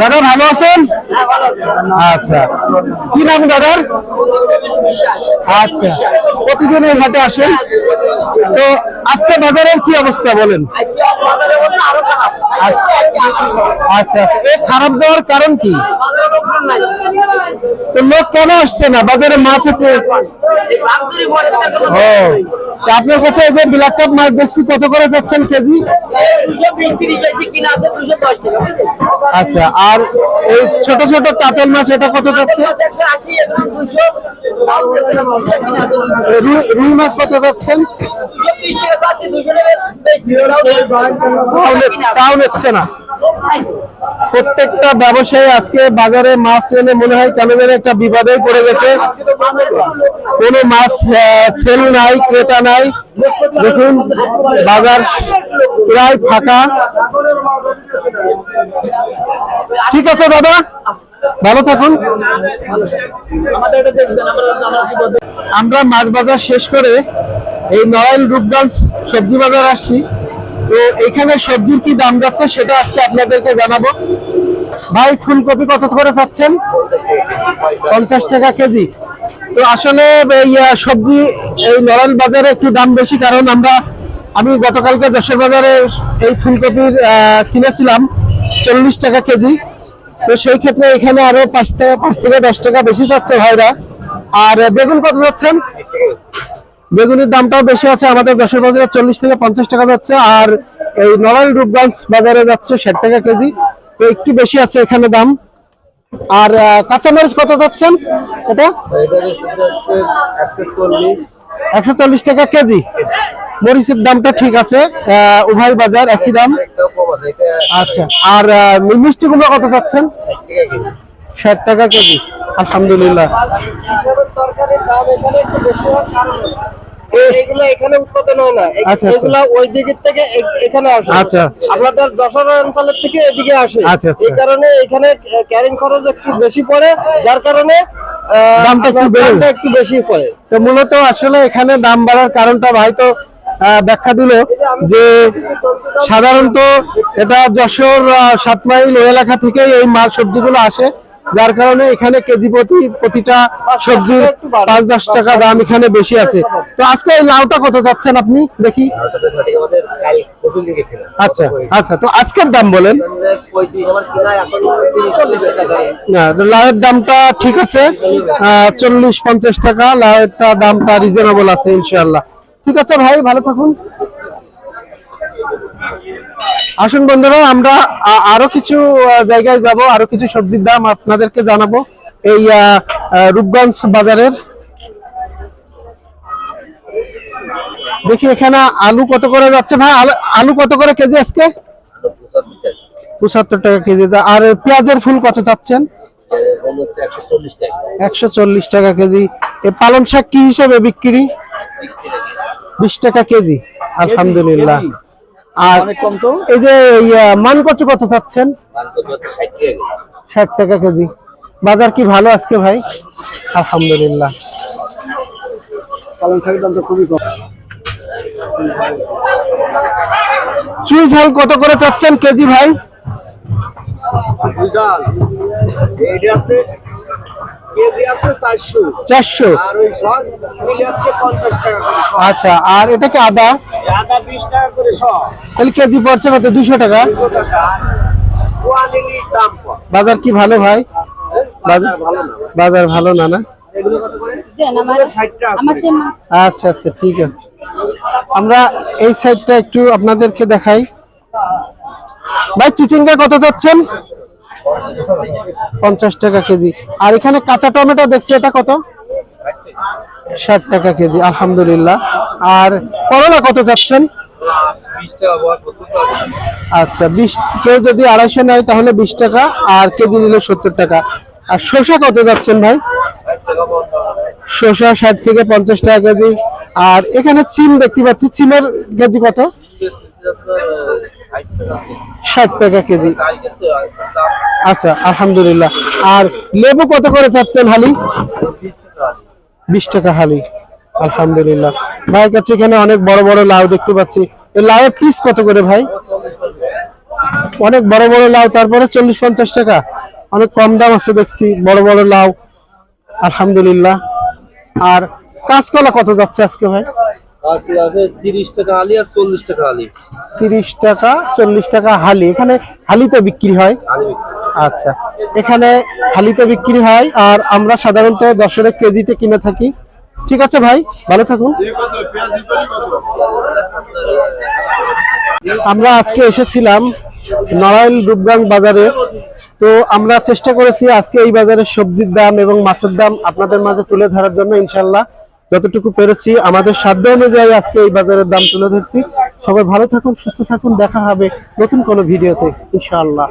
দাদা ভালো আছেন? হ্যাঁ আচ্ছা। কি নাম দাদার? আচ্ছা। প্রতিদিন এই হাটে আসেন? তো আজকে বাজারের কি অবস্থা বলেন? আচ্ছা। আচ্ছা আচ্ছা। এই খারাপ যাওয়ার কারণ কি? তো লোক কেন আসছে না? বাজারে মাছ আছে। ও। আপনার কাছে এই যে ব্ল্যাক মাছ দেখছি, কত করে যাচ্ছেন কেজি? আচ্ছা আর এই ছোট ছোট কাতল মাছ, এটা কত যাচ্ছে? রুই মাছ কত যাচ্ছেন? তাও নিচ্ছে না। প্রত্যেকটা ব্যবসায়ী আজকে বাজারে মাছ এনে মনে হয় কেন যেন একটা বিপদে পড়ে গেছে। কোনো মাছ সেল নাই, ক্রেতা নাই। দেখুন, বাজার প্রায় ফাঁকা। ঠিক আছে, দাদা? ভালো থাকুন। আমরা মাছ বাজার শেষ করে এই নড়াইল রূপগঞ্জ সবজি বাজার আসছি। তো এখানে সবজির কি দাম যাচ্ছে সেটা আজকে আপনাদেরকে জানাব। ভাই, ফুলকপি কত করে পাচ্ছেন পঞ্চাশ টাকা কেজি। তো আসলে সবজি এই নড়াইল বাজারে একটু দাম বেশি, কারণ আমরা, আমি গতকালকে যশোর বাজারে এই ফুলকপির কিনেছিলাম, চল্লিশ টাকা কেজি। তো সেই ক্ষেত্রে এখানে আরও পাঁচ টাকা, পাঁচ থেকে দশ টাকা বেশি পাচ্ছে ভাইরা। আর বেগুন কত যাচ্ছেন বেগুনের দামটাও বেশি আছে আমাদের দশের বাজারে চল্লিশ থেকে পঞ্চাশ টাকা যাচ্ছে আর এই নড়াইল রূপগঞ্জ বাজারে যাচ্ছে ষাট টাকা কেজি তো একটু বেশি আছে এখানে দাম। আর কাঁচামরিচ কত যাচ্ছেন এটা? একশো চল্লিশ। টাকা কেজি। মরিচের দামটা ঠিক আছে উভয় বাজার একই দাম। আচ্ছা আর মিষ্টি কুমড়া কত যাচ্ছেন? ষাট টাকা কেজি। আলহামদুলিল্লাহ। এগুলো এখানে উৎপাদন হয় না। আচ্ছা, আচ্ছা। এগুলা ওই থেকে এখানে আসে। আচ্ছা। আপনাদের যশোর অঞ্চলের থেকে এদিকে আসে। এই কারণে এখানে ক্যারিং খরচ একটু বেশি পড়ে। যার কারণে দামটা একটু বেড়ে একটু বেশি পড়ে। তো মূলত আসলে এখানে দাম বাড়ার কারণটা ভাই তো আহ, ব্যাখ্যা দিল যে সাধারণত এটা যশোর সাত মাইল এলাকা থেকে এই মাল সবজিগুলো আসে। যার কারণে এখানে কেজি প্রতি প্রতিটা সবজির পাঁচ দশ টাকা দাম এখানে বেশি আছে। তো আজকে এই লাউটা কত যাচ্ছেন আপনি? দেখি। আচ্ছা আচ্ছা তো আজকের দাম বলেন। লাউয়ের দামটা ঠিক আছে। চল্লিশ পঞ্চাশ টাকা। লাউয়েরটা দামটা রিজনেবল আছে ইনশাল্লাহ ঠিক আছে ভাই ভালো থাকুন। আসুন বন্ধুরা, আমরা আরও কিছু জায়গায় যাব, আরও কিছু সবজির দাম আপনাদেরকে জানাব। এই রূপগঞ্জ বাজারের। দেখি এখানে আলু কত করে যাচ্ছে ভাই? আলু- কত করে কেজি আজকে? পঁচাত্তর টাকা কেজি। আর পেঁয়াজের ফুল কত চাচ্ছেন? একশো চল্লিশ টাকা কেজি। পালং শাক কি হিসাবে বিক্রি? বিশ টাকা কেজি। আলহামদুলিল্লাহ। আর কম তো। এই যে ইয়া, মান কচু কত চাচ্ছেন? ষাট টাকা কেজি। বাজার কি ভালো আজকে ভাই? আলহামদুলিল্লাহ। পালং শাকের দামটা খুবই কম। চুই ঝাল কত করে চাচ্ছেন কেজি ভাই? কেজি আছে চারশো। আচ্ছা আর এটা কি আদা? আদা বিশ টাকা করে তাহলে কেজি পড়ছে কত? দুশো টাকা? বাজার কি ভালো ভাই? বাজার ভালো না। বাজার ভালো না না? এগুলো কত করে? দেন আমার ষাট টাকা আমার করে। জন্য আচ্ছা আচ্ছা ঠিক আছে। আমরা এই সাইডটা একটু আপনাদেরকে দেখাই। ভাই চিচিঙ্গা কত যাচ্ছেন? পঞ্চাশ টাকা কেজি। আর এখানে কাঁচা টমেটো দেখছি, এটা কত? ষাট টাকা কেজি, আলহামদুলিল্লাহ। আর করলা কত যাচ্ছেন আচ্ছা বিশ, কেউ যদি আড়াইশো নেয় তাহলে বিশ টাকা, আর কেজি নিলে সত্তর টাকা। আর শসা কত যাচ্ছেন ভাই? শসা ষাট থেকে পঞ্চাশ টাকা কেজি। আর এখানে সিম দেখতে পাচ্ছি, সিমের কেজি কত? ষাট টাকা কেজি। আচ্ছা আলহামদুলিল্লাহ। আর লেবু কত করে চাচ্ছেন, হালি? বিশ টাকা হালি। আলহামদুলিল্লাহ। ভাইয়ের কাছে এখানে অনেক বড় বড় লাউ দেখতে পাচ্ছি। লাউয়ের পিস কত করে, ভাই? অনেক বড় বড় লাউ, তারপরে চল্লিশ পঞ্চাশ টাকা। অনেক কম দাম আছে, দেখছি, বড় বড় লাউ। আলহামদুলিল্লাহ। আর কাঁচকলা কত যাচ্ছে আজকে, ভাই? আজকে আছে তিরিশ টাকা আলি আর চল্লিশ টাকা আলি তিরিশ টাকা চল্লিশ টাকা হালি। এখানে হালিতে বিক্রি হয়? আচ্ছা। এখানে হালিতে বিক্রি হয় আর আমরা সাধারণত দশরে কেজিতে কিনে থাকি। ঠিক আছে ভাই ভালো থাকুন। আমরা আজকে এসেছিলাম নড়াইল রূপগঞ্জ বাজারে। তো আমরা চেষ্টা করেছি আজকে এই বাজারের সবজির দাম এবং মাছের দাম আপনাদের মাঝে তুলে ধরার জন্য ইনশাল্লাহ। যতটুকু পেরেছি, আমাদের সাধ্য অনুযায়ী আজকে এই বাজারের দাম তুলে ধরছি। সবাই ভালো থাকুন, সুস্থ থাকুন, দেখা হবে নতুন কোনো ভিডিওতে, ইনশাআল্লাহ।